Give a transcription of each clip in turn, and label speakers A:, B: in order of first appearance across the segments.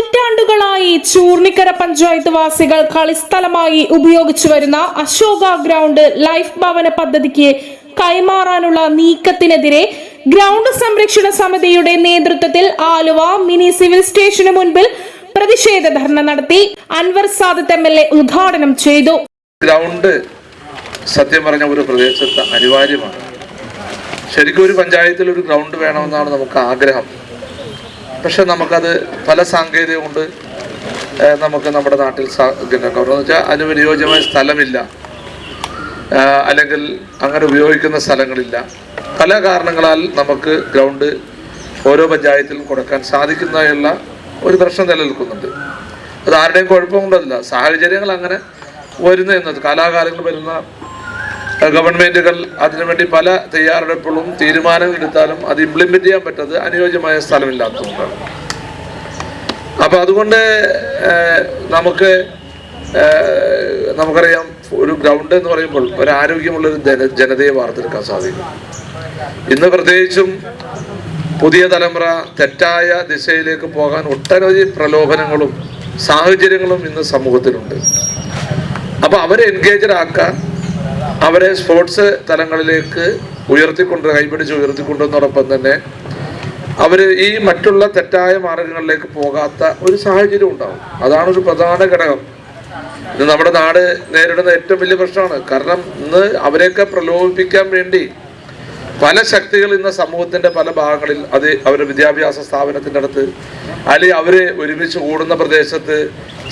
A: പതിറ്റാണ്ടുകളായി ചൂർണിക്കര പഞ്ചായത്ത് വാസികൾ കളിസ്ഥലമായി ഉപയോഗിച്ചു വരുന്ന അശോക ഗ്രൗണ്ട് ലൈഫ് ഭവന പദ്ധതിക്ക് കൈമാറാനുള്ള നീക്കത്തിനെതിരെ ഗ്രൗണ്ട് സംരക്ഷണ സമിതിയുടെ നേതൃത്വത്തിൽ ആലുവ മിനി സിവിൽ സ്റ്റേഷന് മുൻപിൽ പ്രതിഷേധ ധർണ നടത്തി Anwar Sadath M L A ഉദ്ഘാടനം ചെയ്തു.
B: ഗ്രൗണ്ട് സത്യം പറഞ്ഞ ഒരു പ്രദേശത്ത് അനിവാര്യമാണ്. ശരിക്കും ഒരു പഞ്ചായത്തിൽ ഒരു ഗ്രൗണ്ട് വേണമെന്നാണ് നമുക്ക് ആഗ്രഹം. പക്ഷെ നമുക്കത് പല സാങ്കേതികം കൊണ്ട് നമുക്ക് നമ്മുടെ നാട്ടിൽ സാ- പിന്നെ എന്ന് വെച്ചാൽ അതിന് വിനിയോജ്യമായ സ്ഥലമില്ല. അല്ലെങ്കിൽ അങ്ങനെ ഉപയോഗിക്കുന്ന സ്ഥലങ്ങളില്ല. പല കാരണങ്ങളാൽ നമുക്ക് ഗ്രൗണ്ട് ഓരോ പഞ്ചായത്തിലും കൊടുക്കാൻ സാധിക്കുന്നതിനുള്ള ഒരു പ്രശ്നം നിലനിൽക്കുന്നുണ്ട്. അത് ആരുടെയും കുഴപ്പം കൊണ്ടല്ല സാഹചര്യങ്ങൾ അങ്ങനെ വരുന്ന എന്നത് കാലാകാലങ്ങൾ വരുന്ന ഏഹ്, ഗവൺമെന്റുകൾ അതിനുവേണ്ടി പല തയ്യാറെടുപ്പുകളും തീരുമാനങ്ങൾ എടുത്താലും അത് ഇംപ്ലിമെന്റ് ചെയ്യാൻ പറ്റത് അനുയോജ്യമായ സ്ഥലമില്ലാത്തതുകൊണ്ടാണ്. അപ്പോൾ അതുകൊണ്ട് നമുക്ക് നമുക്കറിയാം ഒരു ഗ്രൗണ്ട് എന്ന് പറയുമ്പോൾ ഒരു ആരോഗ്യമുള്ള ഒരു ജന ജനതയെ വാർത്തെടുക്കാൻ സാധിക്കും. ഇന്ന് പ്രത്യേകിച്ചും പുതിയ തലമുറ തെറ്റായ ദിശയിലേക്ക് പോകാൻ ഒട്ടനവധി പ്രലോഭനങ്ങളും സാഹചര്യങ്ങളും ഇന്ന് സമൂഹത്തിലുണ്ട്. അപ്പോൾ അവരെ എൻഗേജഡ് ആക്കാൻ അവരെ സ്പോർട്സ് തലങ്ങളിലേക്ക് ഉയർത്തിക്കൊണ്ട് കൈപിടിച്ച് ഉയർത്തിക്കൊണ്ടുവന്നതോടൊപ്പം തന്നെ അവർ ഈ മറ്റുള്ള തെറ്റായ മാർഗങ്ങളിലേക്ക് പോകാത്ത ഒരു സാഹചര്യം ഉണ്ടാവും. അതാണ് ഒരു പ്രധാന ഘടകം. ഇത് നമ്മുടെ നാട് നേരിടുന്ന ഏറ്റവും വലിയ പ്രശ്നമാണ്. കാരണം ഇന്ന് അവരെയൊക്കെ പ്രലോഭിപ്പിക്കാൻ വേണ്ടി പല ശക്തികൾ ഇന്ന് സമൂഹത്തിന്റെ പല ഭാഗങ്ങളിൽ അത് അവരുടെ വിദ്യാഭ്യാസ സ്ഥാപനത്തിന്റെ അടുത്ത് അല്ലെങ്കിൽ അവർ ഒരുമിച്ച് കൂടുന്ന പ്രദേശത്ത്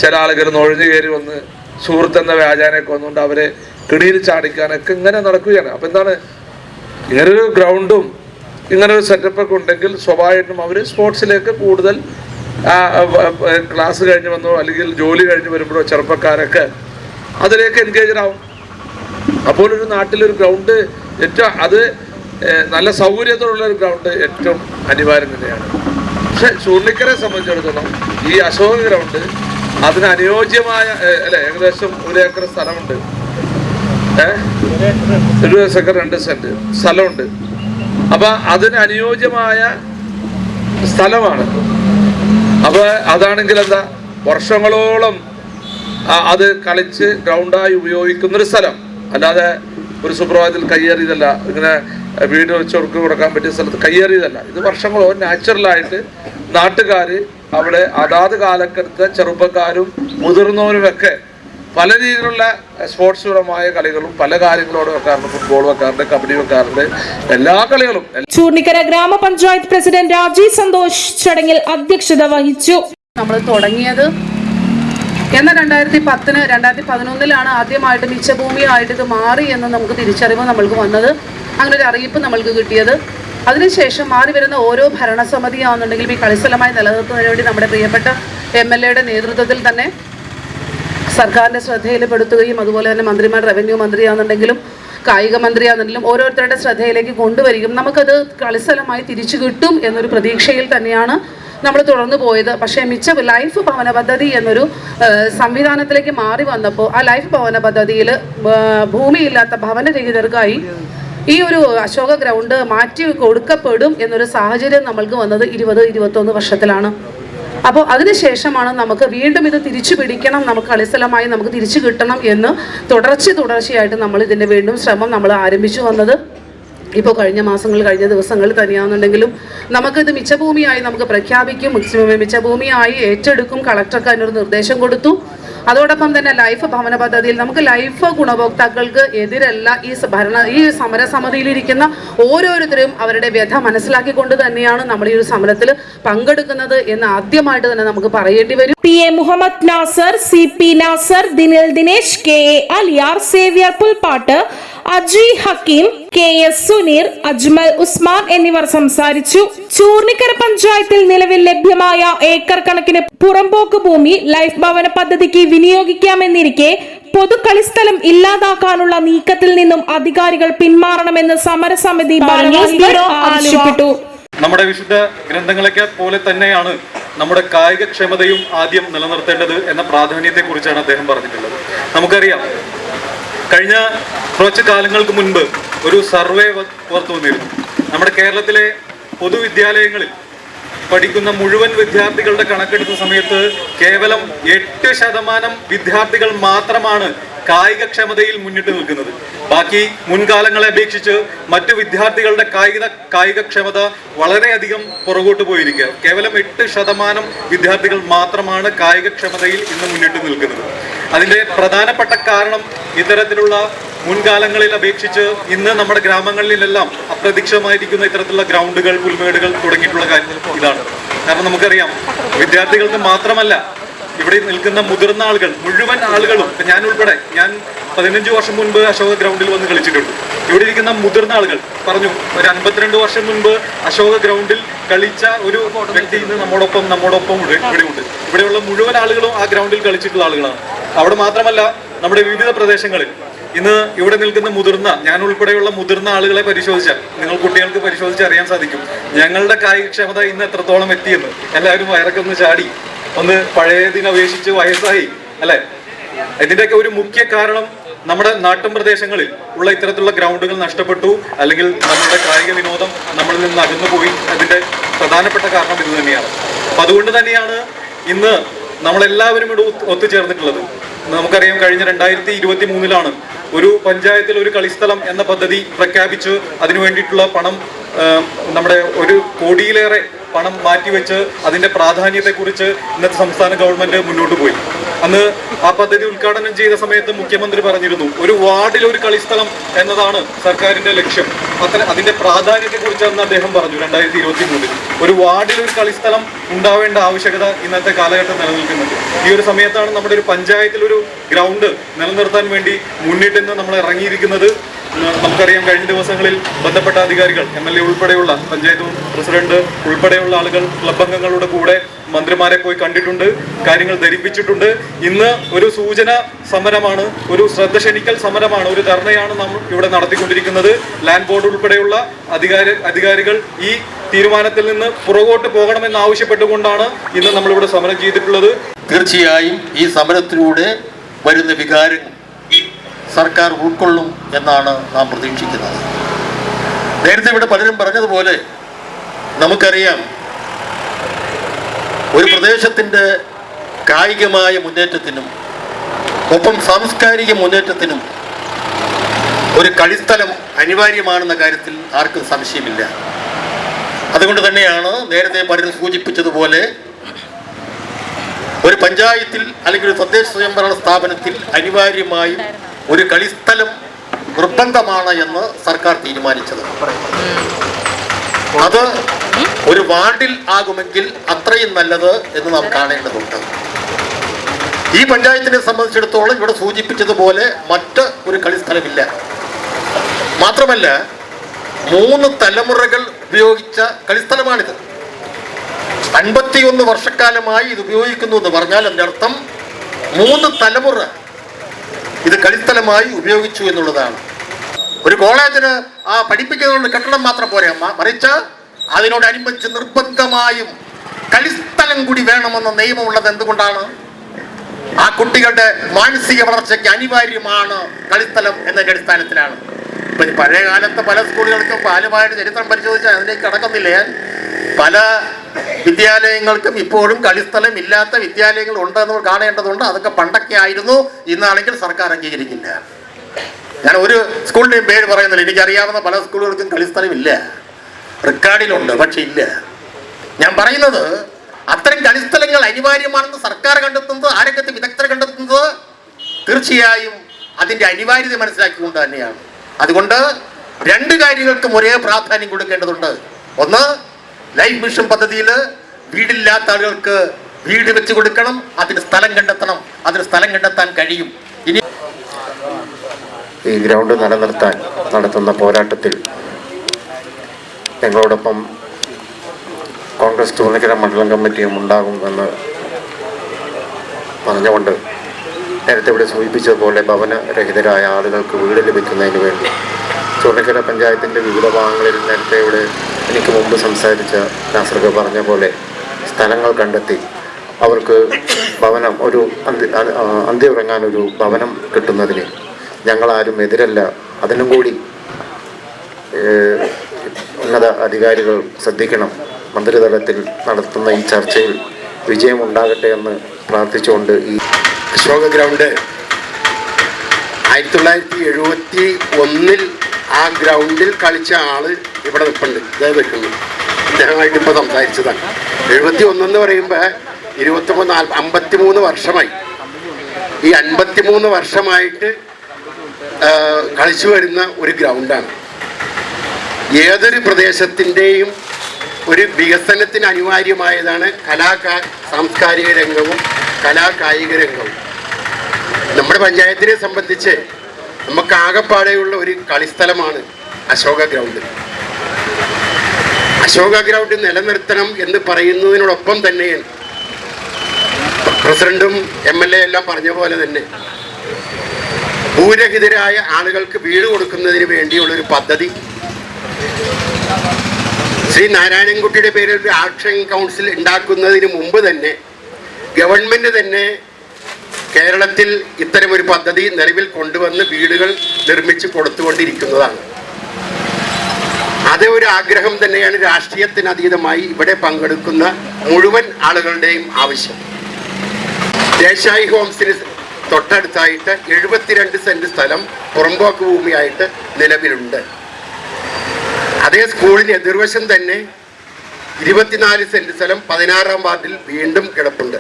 B: ചില ആളുകൾ നുഴഞ്ഞു കയറി വന്ന് സുഹൃത്തെന്ന വ്യാജാനൊക്കെ വന്നുകൊണ്ട് അവരെ കിടിയിൽ ചാടിക്കാനൊക്കെ ഇങ്ങനെ നടക്കുകയാണ്. അപ്പൊ എന്താണ്? ഇങ്ങനൊരു ഗ്രൗണ്ടും ഇങ്ങനൊരു സെറ്റപ്പൊക്കെ ഉണ്ടെങ്കിൽ സ്വാഭാവികമായിട്ടും അവർ സ്പോർട്സിലേക്ക് കൂടുതൽ ക്ലാസ് കഴിഞ്ഞ് വന്നോ അല്ലെങ്കിൽ ജോലി കഴിഞ്ഞ് വരുമ്പോഴോ ചെറുപ്പക്കാരൊക്കെ അതിലേക്ക് എൻഗേജഡ് ആവും. അപ്പോൾ ഒരു നാട്ടിലൊരു ഗ്രൗണ്ട് ഏറ്റവും അത് നല്ല സൗകര്യത്തോടുള്ള ഒരു ഗ്രൗണ്ട് ഏറ്റവും അനിവാര്യം തന്നെയാണ്. പക്ഷെ ചൂണ്ടിക്കരെ സംബന്ധിച്ചിടത്തോളം ഈ അശോക ഗ്രൗണ്ട് അതിന് അനുയോജ്യമായ അല്ലെ ഏകദേശം ഒരു ഏക്കർ സ്ഥലമുണ്ട്. ഒരു ഏക്കർ രണ്ട് സെന്റ് സ്ഥലമുണ്ട്. അപ്പൊ അതിന് അനുയോജ്യമായ സ്ഥലമാണ്. അപ്പൊ അതാണെങ്കിൽ എന്താ വർഷങ്ങളോളം അത് കളിച്ച് ഗ്രൗണ്ടായി ഉപയോഗിക്കുന്ന ഒരു സ്ഥലം. അല്ലാതെ ഒരു സുപ്രഭാതത്തിൽ കയ്യേറിയതല്ല. ഇങ്ങനെ വീട് വെച്ചവർക്ക് കൊടുക്കാൻ പറ്റിയ സ്ഥലത്ത് കയ്യേറിയതല്ല. ഇത് വർഷങ്ങളോ നാച്ചുറലായിട്ട് നാട്ടുകാർ അവിടെ അതാത് കാലക്കടുത്ത ചെറുപ്പക്കാരും മുതിർന്നവരുമൊക്കെ പല രീതിയിലുള്ള സ്പോർട്സ് പരമായ കളികളും പല കാര്യങ്ങളോട് വെക്കാറുണ്ട്. ഫുട്ബോൾ വെക്കാറുണ്ട് കബഡി വെക്കാറുണ്ട്. എല്ലാ കളികളും.
A: ചൂർണിക്കര ഗ്രാമപഞ്ചായത്ത് പ്രസിഡന്റ് രാജീവ് സന്തോഷ് ചടങ്ങിൽ അധ്യക്ഷത വഹിച്ചു.
C: നമ്മൾ തുടങ്ങിയത് എന്നാൽ രണ്ടായിരത്തി പത്തിന് രണ്ടായിരത്തി പതിനൊന്നിലാണ് ആദ്യമായിട്ട് മിച്ചഭൂമിയായിട്ട് ഇത് മാറി എന്ന് നമുക്ക് തിരിച്ചറിവ് നമ്മൾക്ക് വന്നത്. അങ്ങനെ ഒരു അറിയിപ്പ് നമ്മൾക്ക് കിട്ടിയത്. അതിനുശേഷം മാറി വരുന്ന ഓരോ ഭരണസമിതിയാണെന്നുണ്ടെങ്കിലും ഈ കളിസ്ഥലമായി നിലനിർത്തുന്നതിന് വേണ്ടി നമ്മുടെ പ്രിയപ്പെട്ട എം എൽ എയുടെ നേതൃത്വത്തിൽ തന്നെ സർക്കാരിന്റെ ശ്രദ്ധയിൽപ്പെടുത്തുകയും അതുപോലെ തന്നെ മന്ത്രിമാർ റവന്യൂ മന്ത്രിയാണെന്നുണ്ടെങ്കിലും കായിക മന്ത്രിയാണെന്നുണ്ടെങ്കിലും ഓരോരുത്തരുടെ ശ്രദ്ധയിലേക്ക് കൊണ്ടുവരികയും നമുക്കത് കളിസ്ഥലമായി തിരിച്ചു കിട്ടും എന്നൊരു പ്രതീക്ഷയിൽ തന്നെയാണ് നമ്മൾ തുടർന്നു പോയത്. പക്ഷേ മിച്ച ലൈഫ് ഭവന പദ്ധതി എന്നൊരു സംവിധാനത്തിലേക്ക് മാറി വന്നപ്പോൾ ആ ലൈഫ് ഭവന പദ്ധതിയിൽ ഭൂമിയില്ലാത്ത ഭവനരഹിതർക്കായി ഈ ഒരു അശോക ഗ്രൗണ്ട് മാറ്റി കൊടുക്കപ്പെടും എന്നൊരു സാഹചര്യം നമ്മൾക്ക് വന്നത് ഇരുപത് ഇരുപത്തൊന്ന് വർഷത്തിലാണ്. അപ്പോൾ അതിനുശേഷമാണ് നമുക്ക് വീണ്ടും ഇത് തിരിച്ചു പിടിക്കണം നമുക്ക് കളിസ്ഥലമായി നമുക്ക് തിരിച്ചു കിട്ടണം എന്ന് തുടർച്ച തുടർച്ചയായിട്ട് നമ്മൾ ഇതിന്റെ വീണ്ടും ശ്രമം നമ്മൾ ആരംഭിച്ചു വന്നത്. ഇപ്പോൾ കഴിഞ്ഞ മാസങ്ങൾ കഴിഞ്ഞ ദിവസങ്ങൾ തന്നെയാണെന്നുണ്ടെങ്കിലും നമുക്കിത് മിച്ചഭൂമിയായി നമുക്ക് പ്രഖ്യാപിക്കും. മിച്ച- മിച്ചഭൂമിയായി ഏറ്റെടുക്കും. കളക്ടർക്ക് അതിനൊരു നിർദ്ദേശം കൊടുത്തു. അതോടൊപ്പം തന്നെ ലൈഫ് ഭവന പദ്ധതിയിൽ നമുക്ക് ലൈഫ് ഗുണഭോക്താക്കൾക്ക് എതിരല്ല ഈ ഭരണ ഈ സമരസമിതിയിലിരിക്കുന്ന ഓരോരുത്തരും അവരുടെ വ്യഥ മനസ്സിലാക്കിക്കൊണ്ട് തന്നെയാണ് നമ്മൾ ഈ ഒരു സമരത്തിൽ പങ്കെടുക്കുന്നത് എന്ന് ആദ്യമായിട്ട് തന്നെ നമുക്ക് പറയേണ്ടി വരും.
A: P A Muhammad Nasar C P Nasar Dinil Dinesh K A Aliyar Xavier Pulpatt Aji Hakeem K S Suneer Ajmal Usman എന്നിവർ സംസാരിച്ചു. ചൂർണിക്കര പഞ്ചായത്തിൽ നിലവിൽ ലഭ്യമായ ഏക്കർ കണക്കിന് പുറമ്പോക്ക് ഭൂമി ലൈഫ് ഭവന പദ്ധതിക്ക് വിനിയോഗിക്കാമെന്നിരിക്കെ പൊതു കളിസ്ഥലം ഇല്ലാതാക്കാനുള്ള നീക്കത്തിൽ നിന്നും അധികാരികൾ പിന്മാറണമെന്ന് സമരസമിതി ആവശ്യപ്പെട്ടു.
D: നമ്മുടെ വിശുദ്ധ ഗ്രന്ഥങ്ങളൊക്കെ പോലെ തന്നെയാണ് നമ്മുടെ കായിക ക്ഷമതയും ആദ്യം നിലനിർത്തേണ്ടത് എന്ന പ്രാധാന്യത്തെക്കുറിച്ചാണ് അദ്ദേഹം പറഞ്ഞിട്ടുള്ളത്. നമുക്കറിയാം കഴിഞ്ഞ കുറച്ച് കാലങ്ങൾക്ക് മുൻപ് ഒരു സർവേ പുറത്തു വന്നിരുന്നു. നമ്മുടെ കേരളത്തിലെ പൊതുവിദ്യാലയങ്ങളിൽ പഠിക്കുന്ന മുഴുവൻ വിദ്യാർത്ഥികളുടെ കണക്കെടുത്ത സമയത്ത് കേവലം എട്ട് ശതമാനം വിദ്യാർത്ഥികൾ മാത്രമാണ് കായികക്ഷമതയിൽ മുന്നിട്ട് നിൽക്കുന്നത്. ബാക്കി മുൻകാലങ്ങളെ അപേക്ഷിച്ച് മറ്റു വിദ്യാർത്ഥികളുടെ കായിക കായികക്ഷമത വളരെയധികം പുറകോട്ട് പോയിരിക്കുക. കേവലം എട്ട് ശതമാനം വിദ്യാർത്ഥികൾ മാത്രമാണ് കായികക്ഷമതയിൽ ഇന്ന് മുന്നിട്ട് നിൽക്കുന്നത്. അതിന്റെ പ്രധാനപ്പെട്ട കാരണം ഇത്തരത്തിലുള്ള മുൻകാലങ്ങളിൽ അപേക്ഷിച്ച് ഇന്ന് നമ്മുടെ ഗ്രാമങ്ങളിലെല്ലാം അപ്രതീക്ഷിതമായിരിക്കുന്ന ഇത്തരത്തിലുള്ള ഗ്രൗണ്ടുകൾ പുൽമേടുകൾ തുടങ്ങിയിട്ടുള്ള കാര്യങ്ങൾ ഇതാണ്. കാരണം നമുക്കറിയാം വിദ്യാർത്ഥികൾക്ക് മാത്രമല്ല ഇവിടെ നിൽക്കുന്ന മുതിർന്ന ആളുകൾ മുഴുവൻ ആളുകളും ഞാൻ ഉൾപ്പെടെ ഞാൻ പതിനഞ്ച് വർഷം മുൻപ് അശോക ഗ്രൗണ്ടിൽ വന്ന് കളിച്ചിട്ടുണ്ട്. ഇവിടെ ഇരിക്കുന്ന മുതിർന്ന ആളുകൾ പറഞ്ഞു ഒരു അൻപത്തിരണ്ട് വർഷം മുൻപ് അശോക ഗ്രൗണ്ടിൽ കളിച്ച ഒരു വ്യക്തി ഇന്ന് നമ്മോടൊപ്പം നമ്മോടൊപ്പം ഇവിടെ ഉണ്ട്. ഇവിടെയുള്ള മുഴുവൻ ആളുകളും ആ ഗ്രൗണ്ടിൽ കളിച്ചിട്ടുള്ള ആളുകളാണ്. അവിടെ മാത്രമല്ല നമ്മുടെ വിവിധ പ്രദേശങ്ങളിൽ ഇന്ന് ഇവിടെ നിൽക്കുന്ന മുതിർന്ന ഞാൻ ഉൾപ്പെടെയുള്ള മുതിർന്ന ആളുകളെ പരിശോധിച്ചാൽ നിങ്ങൾ കുട്ടികൾക്ക് പരിശോധിച്ച് അറിയാൻ സാധിക്കും. ഞങ്ങളുടെ കായികക്ഷമത ഇന്ന് എത്രത്തോളം എത്തിയെന്ന്. എല്ലാവരും വയറൊക്കെ ഒന്ന് ചാടി. ഒന്ന് പഴയതിനെ അപേക്ഷിച്ച് വയസ്സായി അല്ലെ? ഇതിന്റെയൊക്കെ ഒരു മുഖ്യ കാരണം നമ്മുടെ നാട്ടും പ്രദേശങ്ങളിൽ ഉള്ള ഇത്തരത്തിലുള്ള ഗ്രൗണ്ടുകൾ നഷ്ടപ്പെട്ടു അല്ലെങ്കിൽ നമ്മുടെ കായിക വിനോദം നമ്മളിൽ നിന്ന് അകന്നു പോയി അതിന്റെ പ്രധാനപ്പെട്ട കാരണം ഇത് തന്നെയാണ്. അപ്പൊ അതുകൊണ്ട് തന്നെയാണ് ഇന്ന് നമ്മളെല്ലാവരും ഇവിടെ ഒത്ത് ഒത്തുചേർന്നിട്ടുള്ളത്. നമുക്കറിയാം കഴിഞ്ഞ രണ്ടായിരത്തി ഇരുപത്തി മൂന്നിലാണ് ഒരു പഞ്ചായത്തിൽ ഒരു കളിസ്ഥലം എന്ന പദ്ധതി പ്രഖ്യാപിച്ച് അതിനു വേണ്ടിയിട്ടുള്ള പണം നമ്മുടെ ഒരു കോടിയിലേറെ പണം മാറ്റിവെച്ച് അതിന്റെ പ്രാധാന്യത്തെക്കുറിച്ച് ഇന്നത്തെ സംസ്ഥാന ഗവൺമെന്റ് മുന്നോട്ട് പോയി. അന്ന് ആ പദ്ധതി ഉദ്ഘാടനം ചെയ്ത സമയത്ത് മുഖ്യമന്ത്രി പറഞ്ഞിരുന്നു ഒരു വാർഡിൽ ഒരു കളിസ്ഥലം എന്നതാണ് സർക്കാരിന്റെ ലക്ഷ്യം. അത്ര അതിന്റെ പ്രാധാന്യത്തെക്കുറിച്ച് അന്ന് അദ്ദേഹം പറഞ്ഞു രണ്ടായിരത്തി ഇരുപത്തി മൂന്നിൽ ഒരു വാർഡിൽ ഒരു കളിസ്ഥലം ഉണ്ടാവേണ്ട ആവശ്യകത ഇന്നത്തെ കാലഘട്ടം നിലനിൽക്കുന്നുണ്ട് ഈ ഒരു സമയത്താണ് നമ്മുടെ ഒരു പഞ്ചായത്തിൽ ഒരു ഗ്രൗണ്ട് നിലനിർത്താൻ വേണ്ടി മുന്നിട്ട് നമ്മൾ ഇറങ്ങിയിരിക്കുന്നത്. നമുക്കറിയാം കഴിഞ്ഞ ദിവസങ്ങളിൽ ബന്ധപ്പെട്ട അധികാരികൾ എം എൽ എ ഉൾപ്പെടെയുള്ള പഞ്ചായത്ത് പ്രസിഡന്റ് ഉൾപ്പെടെയുള്ള ആളുകൾ ക്ലബ് അംഗങ്ങളുടെ കൂടെ മന്ത്രിമാരെ പോയി കണ്ടിട്ടുണ്ട് കാര്യങ്ങൾ ധരിപ്പിച്ചിട്ടുണ്ട്. ഇന്ന് ഒരു സൂചന സമരമാണ് ഒരു ശ്രദ്ധ ക്ഷണിക്കൽ സമരമാണ് ഒരു ധർണയാണ് നമ്മൾ ഇവിടെ നടത്തിക്കൊണ്ടിരിക്കുന്നത്. ലാൻഡ് ബോർഡ് ഉൾപ്പെടെയുള്ള അധികാരി അധികാരികൾ ഈ തീരുമാനത്തിൽ നിന്ന് പുറകോട്ട് പോകണമെന്ന് ആവശ്യപ്പെട്ടുകൊണ്ടാണ് ഇന്ന് നമ്മളിവിടെ സമരം ചെയ്തിട്ടുള്ളത്.
E: തീർച്ചയായും ഈ സമരത്തിലൂടെ വരുന്ന വികാരങ്ങൾ സർക്കാർ ഉൾക്കൊള്ളും എന്നാണ് നാം പ്രതീക്ഷിക്കുന്നത്. നേരത്തെ ഇവിടെ പലരും പറഞ്ഞതുപോലെ നമുക്കറിയാം ഒരു പ്രദേശത്തിന്റെ കായികമായ മുന്നേറ്റത്തിനും ഒപ്പം സാംസ്കാരിക മുന്നേറ്റത്തിനും ഒരു കളിസ്ഥലം അനിവാര്യമാണെന്ന കാര്യത്തിൽ ആർക്കും സംശയമില്ല. അതുകൊണ്ട് തന്നെയാണ് നേരത്തെ പലരും സൂചിപ്പിച്ചതുപോലെ ഒരു പഞ്ചായത്തിൽ അല്ലെങ്കിൽ ഒരു തദ്ദേശ സ്വയംഭരണ സ്ഥാപനത്തിൽ അനിവാര്യമായും ഒരു കളിസ്ഥലം നിർബന്ധമാണ് എന്ന് സർക്കാർ തീരുമാനിച്ചത്. അത് ഒരു വാർഡിൽ ആകുമെങ്കിൽ അത്രയും നല്ലത് എന്ന് നാം കാണേണ്ടതുണ്ട്. ഈ പഞ്ചായത്തിനെ സംബന്ധിച്ചിടത്തോളം ഇവിടെ സൂചിപ്പിച്ചതുപോലെ മറ്റ് ഒരു കളിസ്ഥലമില്ല. മാത്രമല്ല മൂന്ന് തലമുറകൾ ഉപയോഗിച്ച കളിസ്ഥലമാണിത്. അൻപത്തിയൊന്ന് വർഷക്കാലമായി ഇത് ഉപയോഗിക്കുന്നു എന്ന് പറഞ്ഞാൽ അതിന്റെ അർത്ഥം മൂന്ന് തലമുറ ഇത് കളിസ്ഥലമായി ഉപയോഗിച്ചു എന്നുള്ളതാണ്. ഒരു കോളേജിന് ആ പഠിപ്പിക്കുന്നതുകൊണ്ട് കെട്ടണം മാത്രം പോരാ മറിച്ച് അതിനോടനുബന്ധിച്ച് നിർബന്ധമായും കളിസ്ഥലം കൂടി വേണമെന്ന നിയമമുള്ളത് എന്തുകൊണ്ടാണ്? ആ കുട്ടികളുടെ മാനസിക വളർച്ചയ്ക്ക് അനിവാര്യമാണ് കളിസ്ഥലം എന്നതിന്റെ അടിസ്ഥാനത്തിലാണ്. ഇപ്പൊ പഴയ കാലത്ത് പല സ്കൂളുകൾക്കും പാലുമായിട്ട് ചരിത്രം പരിശോധിച്ചാൽ അതിലേക്ക് കടക്കുന്നില്ല? പല വിദ്യാലയങ്ങൾക്കും ഇപ്പോഴും കളിസ്ഥലം ഇല്ലാത്ത വിദ്യാലയങ്ങൾ ഉണ്ട് എന്ന് കാണേണ്ടതുണ്ട്. അതൊക്കെ പണ്ടൊക്കെ ആയിരുന്നു. ഇന്നാണെങ്കിൽ സർക്കാർ അംഗീകരിക്കില്ല. ഞാൻ ഒരു സ്കൂളിന്റെയും പേര് പറയുന്നില്ല. എനിക്കറിയാവുന്ന പല സ്കൂളുകൾക്കും കളിസ്ഥലം ഇല്ല റെക്കോർഡിലുണ്ട് പക്ഷെ ഇല്ല. ഞാൻ പറയുന്നത് അത്തരം കളിസ്ഥലങ്ങൾ അനിവാര്യമാണെന്ന് സർക്കാർ കണ്ടെത്തുന്നത് ആരോഗ്യത്തെ വിദഗ്ധർ കണ്ടെത്തുന്നത് തീർച്ചയായും അതിന്റെ അനിവാര്യത മനസ്സിലാക്കിക്കൊണ്ട് തന്നെയാണ്. അതുകൊണ്ട് രണ്ട് കാര്യങ്ങൾക്കും ഒരേ പ്രാധാന്യം കൊടുക്കേണ്ടതുണ്ട്. ഒന്ന് ലൈഫ് മിഷൻ പദ്ധതിയിൽ വീടില്ലാത്ത ആളുകൾക്ക് വീട് വെച്ച് കൊടുക്കണം അതിന് സ്ഥലം കണ്ടെത്തണം അതിന് സ്ഥലം കണ്ടെത്താൻ കഴിയും. ഇനി
F: ഈ ഗ്രൗണ്ട് നിലനിർത്താൻ നടത്തുന്ന പോരാട്ടത്തിൽ ഞങ്ങളോടൊപ്പം കോൺഗ്രസ് ചൂർണിക്കര മണ്ഡലം കമ്മിറ്റിയും ഉണ്ടാകുമെന്ന് പറഞ്ഞുകൊണ്ട് നേരത്തെ ഇവിടെ സൂചിപ്പിച്ചതുപോലെ ഭവനരഹിതരായ ആളുകൾക്ക് വീട് ലഭിക്കുന്നതിന് വേണ്ടി ചൂർണിക്കര പഞ്ചായത്തിന്റെ വിവിധ ഭാഗങ്ങളിൽ നേരത്തെ ഇവിടെ എനിക്ക് മുമ്പ് സംസാരിച്ച നാസർക്ക് പറഞ്ഞ പോലെ സ്ഥലങ്ങൾ കണ്ടെത്തി. അവർക്ക് ഭവനം ഒരു അന്ത്യ ഉറങ്ങാൻ ഒരു ഭവനം കിട്ടുന്നതിന് ഞങ്ങളാരും എതിരല്ല. അതിനും കൂടി ഉന്നത അധികാരികൾ ശ്രദ്ധിക്കണം. മന്ത്രിതലത്തിൽ നടത്തുന്ന ഈ ചർച്ചയിൽ വിജയമുണ്ടാകട്ടെ എന്ന് പ്രാർത്ഥിച്ചുകൊണ്ട് ഈ
G: അശോക ഗ്രൗണ്ട് ആയിരത്തി തൊള്ളായിരത്തി എഴുപത്തി ഒന്നിൽ ആ ഗ്രൗണ്ടിൽ കളിച്ച ആൾ ഇവിടെ നിൽപ്പുണ്ട് ഇതേ നിൽക്കുന്നു. ഇദ്ദേഹമായിട്ട് ഇപ്പോൾ സംസാരിച്ചതാണ്. എഴുപത്തി ഒന്നെന്ന് പറയുമ്പോൾ ഇരുപത്തൊമ്പത് നാല് അമ്പത്തിമൂന്ന് വർഷമായി. ഈ അൻപത്തി മൂന്ന് വർഷമായിട്ട് കളിച്ചു വരുന്ന ഒരു ഗ്രൗണ്ടാണ്. ഏതൊരു പ്രദേശത്തിന്റെയും ഒരു വികസനത്തിന് അനിവാര്യമായതാണ് കലാ സാംസ്കാരിക രംഗവും കലാ കായിക രംഗവും. നമ്മുടെ പഞ്ചായത്തിനെ സംബന്ധിച്ച് നമുക്ക് ആകെപ്പാടെയുള്ള ഒരു കളിസ്ഥലമാണ് അശോക ഗ്രൗണ്ട്. അശോക ഗ്രൗണ്ട് നിലനിർത്തണം എന്ന് പറയുന്നതിനോടൊപ്പം തന്നെ പ്രസിഡന്റും എം എൽ എ എല്ലാം പറഞ്ഞ പോലെ തന്നെ ഭൂരഹിതരായ ആളുകൾക്ക് വീട് കൊടുക്കുന്നതിന് വേണ്ടിയുള്ളൊരു പദ്ധതി. ശ്രീ നാരായണൻകുട്ടിയുടെ പേരിൽ ഒരു ആക്ഷൻ കൗൺസിൽ ഉണ്ടാക്കുന്നതിന് മുമ്പ് തന്നെ ഗവൺമെന്റ് തന്നെ കേരളത്തിൽ ഇത്തരമൊരു പദ്ധതി നിലവിൽ കൊണ്ടുവന്ന് വീടുകൾ നിർമ്മിച്ച് കൊടുത്തുകൊണ്ടിരിക്കുന്നതാണ്. അതേ ഒരു ആഗ്രഹം തന്നെയാണ് രാഷ്ട്രീയത്തിനതീതമായി ഇവിടെ പങ്കെടുക്കുന്ന മുഴുവൻ ആളുകളുടെയും ആവശ്യം. ദേശായി ഹോംസിന് തൊട്ടടുത്തായിട്ട് എഴുപത്തിരണ്ട് സെന്റ് സ്ഥലം പുറമ്പോക്ക് ഭൂമിയായിട്ട് നിലവിലുണ്ട്. അതേ സ്കൂളിന് എതിർവശം തന്നെ ഇരുപത്തിനാല് സെന്റ് സ്ഥലം പതിനാറാം വാർഡിൽ വീണ്ടും കിടപ്പുണ്ട്.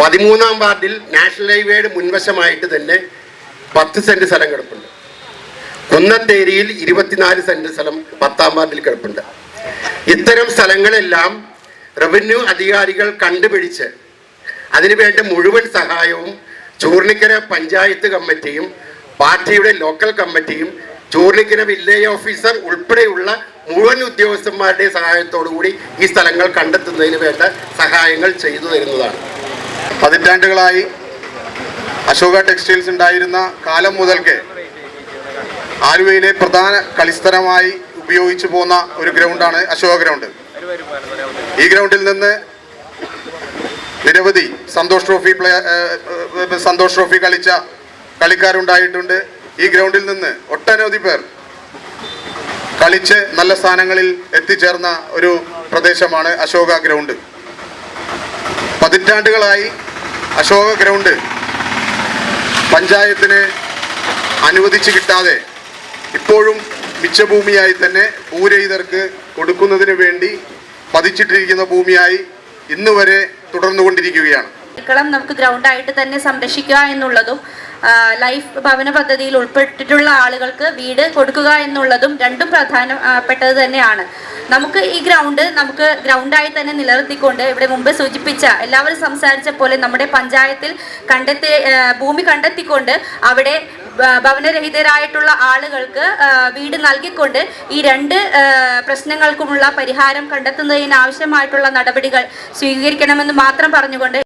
G: പതിമൂന്നാം വാർഡിൽ നാഷണൽ ഹൈവേയുടെ മുൻവശമായിട്ട് തന്നെ പത്ത് സെന്റ് സ്ഥലം കിടപ്പുണ്ട്. കുന്നത്തേരിയിൽ ഇരുപത്തിനാല് സെന്റ് സ്ഥലം പത്താം വാർഡിൽ കിടപ്പുണ്ട്. ഇത്തരം സ്ഥലങ്ങളെല്ലാം റവന്യൂ അധികാരികൾ കണ്ടുപിടിച്ച് അതിനുവേണ്ട മുഴുവൻ സഹായവും ചൂർണിക്കര പഞ്ചായത്ത് കമ്മിറ്റിയും പാർട്ടിയുടെ ലോക്കൽ കമ്മിറ്റിയും ചൂർണിക്കര വില്ലേജ് ഓഫീസർ ഉൾപ്പെടെയുള്ള മുഴുവൻ ഉദ്യോഗസ്ഥന്മാരുടെ സഹായത്തോടു കൂടി ഈ സ്ഥലങ്ങൾ കണ്ടെത്തുന്നതിന് വേണ്ട സഹായങ്ങൾ ചെയ്തു തരുന്നതാണ്.
H: പതിറ്റാണ്ടുകളായി അശോക ടെക്സ്റ്റൈൽസ് ഉണ്ടായിരുന്ന കാലം മുതൽക്കേ ആലുവയിലെ പ്രധാന കളിസ്ഥലമായി ഉപയോഗിച്ചു പോകുന്ന ഒരു ഗ്രൗണ്ടാണ് അശോക ഗ്രൗണ്ട്. ഈ ഗ്രൗണ്ടിൽ നിന്ന് നിരവധി Santosh trophy play Santosh trophy കളിച്ച കളിക്കാരുണ്ടായിട്ടുണ്ട്. ഈ ഗ്രൗണ്ടിൽ നിന്ന് ഒട്ടനവധി പേർ കളിച്ച് നല്ല സ്ഥാനങ്ങളിൽ എത്തിച്ചേർന്ന ഒരു പ്രദേശമാണ് അശോക ഗ്രൗണ്ട്. പതിറ്റാണ്ടുകളായി അശോക ഗ്രൗണ്ട് പഞ്ചായത്തിന് അനുവദിച്ചു കിട്ടാതെ ഇപ്പോഴും മിച്ചഭൂമിയായി തന്നെ ഭൂരഹിതർക്ക് കൊടുക്കുന്നതിന് വേണ്ടി പതിച്ചിട്ടിരിക്കുന്ന ഭൂമിയായി ഇന്നുവരെ തുടർന്നുകൊണ്ടിരിക്കുകയാണ്.
I: നമുക്ക് ഗ്രൗണ്ടായിട്ട് തന്നെ സംരക്ഷിക്കുക എന്നുള്ളതും ലൈഫ് ഭവന പദ്ധതിയിൽ ഉൾപ്പെട്ടിട്ടുള്ള ആളുകൾക്ക് വീട് കൊടുക്കുക എന്നുള്ളതും രണ്ടും പ്രധാനപ്പെട്ടത് തന്നെയാണ്. നമുക്ക് ഈ ഗ്രൗണ്ട് നമുക്ക് ഗ്രൗണ്ടായി തന്നെ നിലനിർത്തിക്കൊണ്ട് ഇവിടെ മുമ്പ് സൂചിപ്പിച്ച എല്ലാവരും സംസാരിച്ച പോലെ നമ്മുടെ പഞ്ചായത്തിൽ കണ്ടെത്തി ഭൂമി കണ്ടെത്തിക്കൊണ്ട് അവിടെ ഭവനരഹിതരായിട്ടുള്ള ആളുകൾക്ക് വീട് നൽകിക്കൊണ്ട് ഈ രണ്ട് പ്രശ്നങ്ങൾക്കുമുള്ള പരിഹാരം കണ്ടെത്തുന്നതിന് ആവശ്യമായിട്ടുള്ള നടപടികൾ സ്വീകരിക്കണമെന്ന് മാത്രം പറഞ്ഞുകൊണ്ട്